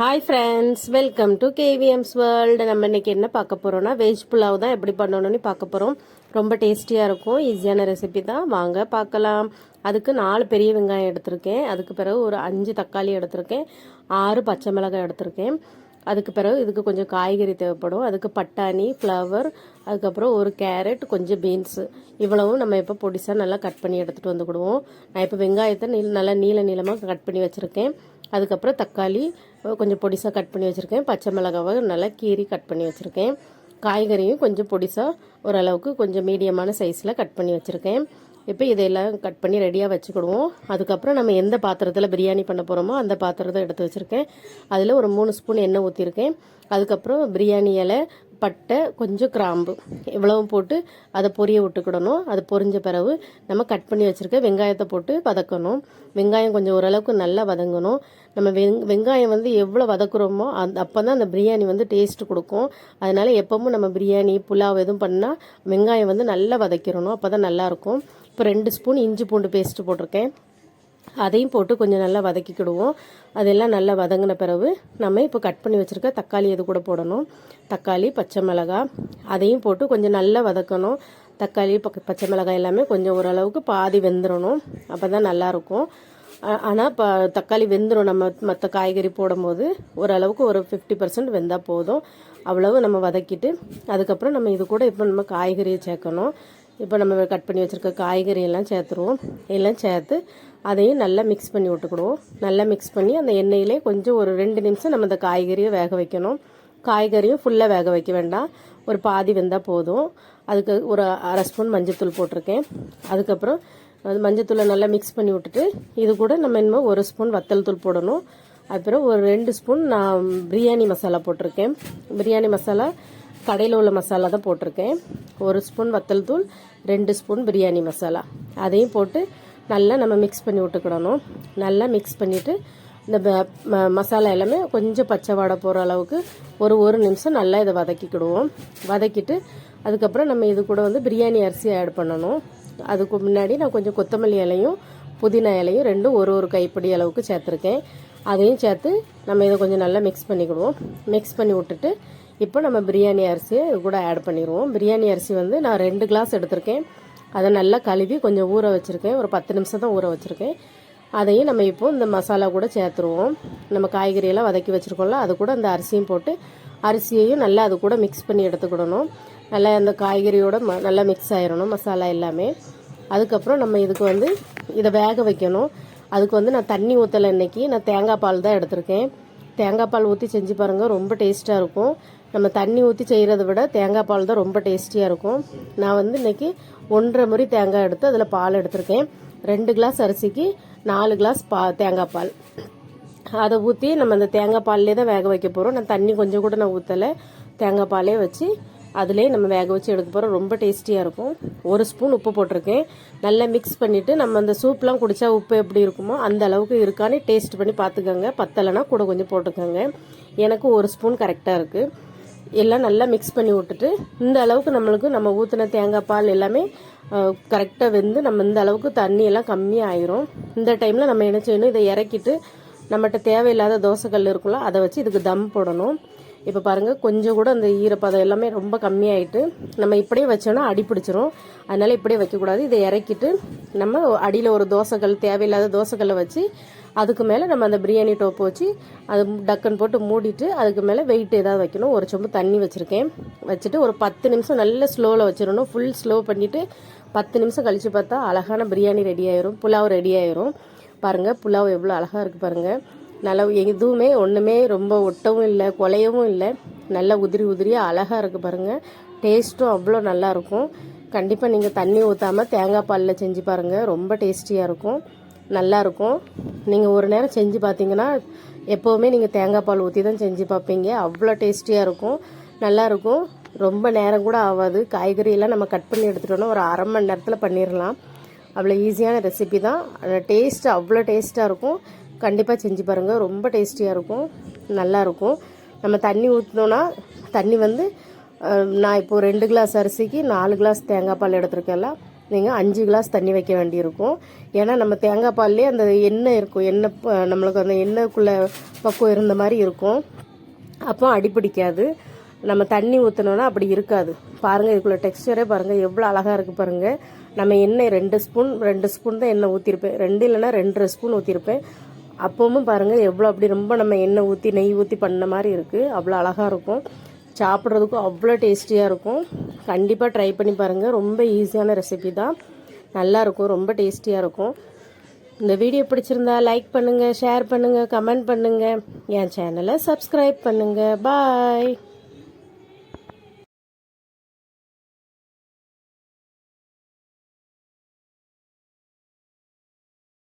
Hi friends welcome to KVM's world நம்ம இன்றைக்கி என்ன பார்க்க போகிறோன்னா வெஜ் புலாவ் தான் எப்படி பண்ணணும்னு பார்க்க போகிறோம் ரொம்ப டேஸ்டியாக இருக்கும். ஈஸியான ரெசிபி தான். வாங்க பார்க்கலாம். அதுக்கு நாலு பெரிய வெங்காயம் எடுத்திருக்கேன். அதுக்கு பிறகு ஒரு அஞ்சு தக்காளி எடுத்திருக்கேன். ஆறு பச்சை மிளகாய் எடுத்திருக்கேன். அதுக்கு பிறகு இதுக்கு கொஞ்சம் காய்கறி தேவைப்படும். அதுக்கு பட்டாணி ஃப்ளவர் அதுக்கப்புறம் ஒரு கேரட் கொஞ்சம் பீன்ஸு இவ்வளவும் நம்ம இப்போ பொடிசாக நல்லா கட் பண்ணி எடுத்துகிட்டு வந்துக்கிடுவோம் நான் இப்போ வெங்காயத்தை நீ நல்லா நீள நீளமாக கட் பண்ணி வச்சுருக்கேன். அதுக்கப்புறம் தக்காளி கொஞ்சம் பொடிசாக கட் பண்ணி வச்சுருக்கேன். பச்சை மிளகாவை நல்லா கீறி கட் பண்ணி வச்சுருக்கேன். காய்கறியும் கொஞ்சம் பொடிசாக ஓரளவுக்கு கொஞ்சம் மீடியமான சைஸில் கட் பண்ணி வச்சுருக்கேன். இப்போ இதையெல்லாம் கட் பண்ணி ரெடியாக வச்சுக்கிடுவோம். அதுக்கப்புறம் நம்ம எந்த பாத்திரத்தில் பிரியாணி பண்ண போகிறோமோ அந்த பாத்திரத்தை எடுத்து வச்சுருக்கேன். அதில் ஒரு மூணு ஸ்பூன் எண்ணெய் ஊற்றிருக்கேன் அதுக்கப்புறம் பிரியாணி இலை பட்டை கொஞ்சம் கிராம்பு இவ்வளவும் போட்டு அதை பொரிய விட்டுக்கிடணும். அது பொரிஞ்ச பிறகு நம்ம கட் பண்ணி வச்சுருக்க வெங்காயத்தை போட்டு வதக்கணும். வெங்காயம் கொஞ்சம் ஓரளவுக்கு நல்லா வதங்கணும். நம்ம வெங் வெங்காயம் வந்து எவ்வளோ வதக்குறோமோ அந்த அப்போ தான் அந்த பிரியாணி வந்து டேஸ்ட் கொடுக்கும். அதனால் எப்பவும் நம்ம பிரியாணி புலாவ் எதுவும் பண்ணால் வெங்காயம் வந்து நல்லா வதக்கிடணும். அப்போ தான் நல்லாயிருக்கும் இப்போ ரெண்டு ஸ்பூன் இஞ்சி பூண்டு பேஸ்ட்டு போட்டிருக்கேன். அதையும் போட்டு கொஞ்சம் நல்லா வதக்கிக்கிடுவோம். அதெல்லாம் நல்லா வதங்கின பிறகு நம்ம இப்போ கட் பண்ணி வச்சுருக்க தக்காளி இது கூட போடணும். தக்காளி பச்சை மிளகாய் அதையும் போட்டு கொஞ்சம் நல்லா வதக்கணும். தக்காளி பக்க பச்சை மிளகாய் எல்லாமே கொஞ்சம் ஓரளவுக்கு பாதி வெந்துடணும் அப்போ தான் நல்லாயிருக்கும் ஆனால் இப்போ தக்காளி வெந்துடும் நம்ம மற்ற காய்கறி போடும்போது ஓரளவுக்கு ஒரு ஃபிஃப்டி பர்சன்ட் வெந்தால் போதும். அவ்வளவு நம்ம வதக்கிட்டு அதுக்கப்புறம் நம்ம இது கூட இப்போ நம்ம காய்கறியை சேர்க்கணும். இப்போ நம்ம கட் பண்ணி வச்சுருக்க காய்கறி எல்லாம் சேர்த்துருவோம். எல்லாம் சேர்த்து அதையும் நல்லா மிக்ஸ் பண்ணி விட்டுக்கிடுவோம். நல்லா மிக்ஸ் பண்ணி அந்த எண்ணெயிலே கொஞ்சம் ஒரு ரெண்டு நிமிஷம் நம்ம அந்த காய்கறியை வேக வைக்கணும். காய்கறியும் ஃபுல்லாக வேக வைக்க வேண்டாம். ஒரு பாதி வெந்தால் போதும். அதுக்கு ஒரு அரை ஸ்பூன் மஞ்சத்தூள் போட்டிருக்கேன். அதுக்கப்புறம் அது மஞ்சத்தூளை நல்லா மிக்ஸ் பண்ணி விட்டுட்டு இது கூட நம்ம இன்னும் ஒரு ஸ்பூன் வத்தல் தூள் போடணும். அப்புறம் ஒரு ரெண்டு ஸ்பூன் நான் பிரியாணி மசாலா போட்டிருக்கேன். பிரியாணி மசாலா கடையில் உள்ள மசாலா தான் போட்டிருக்கேன். ஒரு ஸ்பூன் வத்தல் தூள் ரெண்டு ஸ்பூன் பிரியாணி மசாலா. அதையும் போட்டு நல்லா நம்ம மிக்ஸ் பண்ணி விட்டுக்கிடணும். நல்லா மிக்ஸ் பண்ணிவிட்டு இந்த மசாலா எல்லாமே கொஞ்சம் பச்சை வாடை போகிற அளவுக்கு ஒரு ஒரு நிமிஷம் நல்லா இதை வதக்கிக்கிடுவோம். வதக்கிட்டு அதுக்கப்புறம் நம்ம இது கூட வந்து பிரியாணி அரிசி ஆட் பண்ணணும். அதுக்கு முன்னாடி நான் கொஞ்சம் கொத்தமல்லி இலையும் புதினா இலையும் ரெண்டும் ஒரு ஒரு கைப்பிடி அளவுக்கு சேர்த்துருக்கேன். அதையும் சேர்த்து நம்ம இதை கொஞ்சம் நல்லா மிக்ஸ் பண்ணிக்கிடுவோம். மிக்ஸ் பண்ணி விட்டுட்டு இப்போ நம்ம பிரியாணி அரிசியை கூட ஆட் பண்ணிடுவோம் பிரியாணி அரிசி வந்து நான் ரெண்டு கிளாஸ் எடுத்திருக்கேன். அதை நல்லா கழுவி கொஞ்சம் ஊற வச்சுருக்கேன். ஒரு பத்து நிமிஷம் தான் ஊற வச்சுருக்கேன். அதையும் நம்ம இப்போ இந்த மசாலா கூட சேர்த்துருவோம். நம்ம காய்கறியெல்லாம் வதக்கி வச்சுருக்கோம்ல அது கூட அந்த அரிசியும் போட்டு அரிசியையும் நல்லா அது கூட மிக்ஸ் பண்ணி எடுத்துக்கிடணும். நல்லா அந்த காய்கறியோட ம நல்லா மிக்ஸ் ஆயிடணும் மசாலா எல்லாமே. அதுக்கப்புறம் நம்ம இதுக்கு வந்து இதை வேக வைக்கணும். அதுக்கு வந்து நான் தண்ணி ஊற்றலை இன்றைக்கி நான் தேங்காய் பால் தான் எடுத்திருக்கேன். தேங்காய் பால் ஊற்றி செஞ்சு பாருங்கள் ரொம்ப டேஸ்ட்டாக இருக்கும். நம்ம தண்ணி ஊற்றி செய்கிறத விட தேங்காய் பால் தான் ரொம்ப டேஸ்டியாக இருக்கும். நான் வந்து இன்றைக்கி ஒன்றரை முறை தேங்காய் எடுத்து அதில் பால் எடுத்திருக்கேன். ரெண்டு கிளாஸ் அரிசிக்கு நாலு கிளாஸ் பா தேங்காய் பால். அதை ஊற்றி நம்ம அந்த தேங்காய் பால்லே தான் வேக வைக்க போகிறோம் நான் தண்ணி கொஞ்சம் கூட நான் ஊற்றலை தேங்காய் பாலே வச்சு அதிலே நம்ம வேக வச்சு எடுக்க போகிறோம் ரொம்ப டேஸ்டியாக இருக்கும். ஒரு ஸ்பூன் உப்பு போட்டிருக்கேன். நல்லா மிக்ஸ் பண்ணிவிட்டு நம்ம அந்த சூப்லாம் குடித்தா உப்பு எப்படி இருக்குமோ அந்த அளவுக்கு இருக்கான்னு டேஸ்ட் பண்ணி பார்த்துக்கோங்க. பத்தலைனா கூட கொஞ்சம் போட்டுக்கோங்க எனக்கு ஒரு ஸ்பூன் கரெக்டாக இருக்குது எல்லாம் நல்லா மிக்ஸ் பண்ணி விட்டுட்டு இந்த அளவுக்கு நம்மளுக்கு நம்ம ஊற்றின தேங்காய் பால் எல்லாமே கரெக்டாக வெந்து நம்ம இந்த அளவுக்கு தண்ணியெல்லாம் கம்மியாக ஆயிரும். இந்த டைமில் நம்ம என்ன செய்யணும்? இதை இறக்கிட்டு நம்மகிட்ட தேவையில்லாத தோசைக்கல் இருக்குல்ல அதை வச்சு இதுக்கு தம் போடணும். இப்போ பாருங்கள் கொஞ்சம் கூட அந்த ஈரப்பதம் எல்லாமே ரொம்ப கம்மியாயிட்டு நம்ம இப்படியே வச்சோன்னா அடி பிடிச்சிரும். அதனால் இப்படியே வைக்கக்கூடாது. இதை இறக்கிட்டு நம்ம அடியில் ஒரு தோசைக்கல் தேவையில்லாத தோசைக்கல்லை வச்சு அதுக்கு மேலே நம்ம அந்த பிரியாணி டோப்பு வச்சு அது டக்குன்னு போட்டு மூடிட்டு அதுக்கு மேலே வெயிட் ஏதாவது வைக்கணும். ஒரு சொம்பு தண்ணி வச்சுருக்கேன். வச்சுட்டு ஒரு பத்து நிமிஷம் நல்ல ஸ்லோவில் வச்சிடணும். ஃபுல் ஸ்லோ பண்ணிவிட்டு பத்து நிமிஷம் கழித்து பார்த்தா அழகான பிரியாணி ரெடி ஆயிரும். புலாவ் ரெடி ஆயிரும். பாருங்கள் புலாவ் எவ்வளோ அழகாக இருக்குது பாருங்கள் நல்லா எதுவுமே ஒன்றுமே ரொம்ப ஒட்டவும் இல்லை குலையவும் இல்லை. நல்லா உதிரி உதிரியாக அழகாக இருக்குது பாருங்கள் டேஸ்ட்டும் அவ்வளோ நல்லாயிருக்கும் கண்டிப்பாக நீங்கள் தண்ணி ஊற்றாமல் தேங்காய் பாலில் செஞ்சு பாருங்கள் ரொம்ப டேஸ்டியாக இருக்கும். நல்லாயிருக்கும் நீங்கள் ஒரு நேரம் செஞ்சு பார்த்தீங்கன்னா எப்போவுமே நீங்கள் தேங்காய் பால் ஊற்றி தான் செஞ்சு பார்ப்பீங்க அவ்வளோ டேஸ்டியாக இருக்கும். நல்லாயிருக்கும் ரொம்ப நேரம் கூட ஆகாது. காய்கறியெல்லாம் நம்ம கட் பண்ணி எடுத்துட்டோன்னா ஒரு அரை மணி நேரத்தில் பண்ணிடலாம் அவ்வளோ ஈஸியான ரெசிபி தான். டேஸ்ட்டு அவ்வளோ டேஸ்ட்டாக இருக்கும். கண்டிப்பாக செஞ்சு பாருங்கள் ரொம்ப டேஸ்டியாக இருக்கும். நல்லாயிருக்கும் நம்ம தண்ணி ஊற்றினோன்னா தண்ணி வந்து நான் இப்போது ரெண்டு கிளாஸ் அரிசிக்கு நாலு கிளாஸ் தேங்காய் பால் எடுத்துருக்கேன்ல. நீங்கள் அஞ்சு கிளாஸ் தண்ணி வைக்க வேண்டியிருக்கும். ஏன்னா நம்ம தேங்காய் பால்லே அந்த எண்ணெய் இருக்கும். எண்ணெய் நம்மளுக்கு அந்த எண்ணெய்க்குள்ளே பக்குவம் இருந்த மாதிரி இருக்கும். அப்போ அடிப்பிடிக்காது. நம்ம தண்ணி ஊற்றினோன்னா அப்படி இருக்காது. பாருங்கள் இதுக்குள்ள டெக்ஸ்டரே பாருங்கள் எவ்வளோ அழகாக இருக்குது பாருங்கள் நம்ம எண்ணெய் ரெண்டு ஸ்பூன் ரெண்டு ஸ்பூன் தான் எண்ணெய் ஊற்றிருப்பேன் ரெண்டு இல்லைன்னா ரெண்டரை ஸ்பூன் ஊற்றிருப்பேன் அப்பவும் பாருங்கள் எவ்வளோ அப்படி ரொம்ப நம்ம எண்ணெய் ஊற்றி நெய் ஊற்றி பண்ண மாதிரி இருக்குது அவ்வளோ அழகாக இருக்கும். சாப்பிட்றதுக்கும் அவ்வளோ டேஸ்டியாக இருக்கும். கண்டிப்பாக ட்ரை பண்ணி பாருங்கள் ரொம்ப ஈஸியான ரெசிபி தான். நல்லா இருக்கும். ரொம்ப டேஸ்டியாக இருக்கும். இந்த வீடியோ பிடிச்சிருந்தா லைக் பண்ணுங்கள் ஷேர் பண்ணுங்கள் கமெண்ட் பண்ணுங்கள் என் சேனலை சப்ஸ்கிரைப் பண்ணுங்கள் பாய்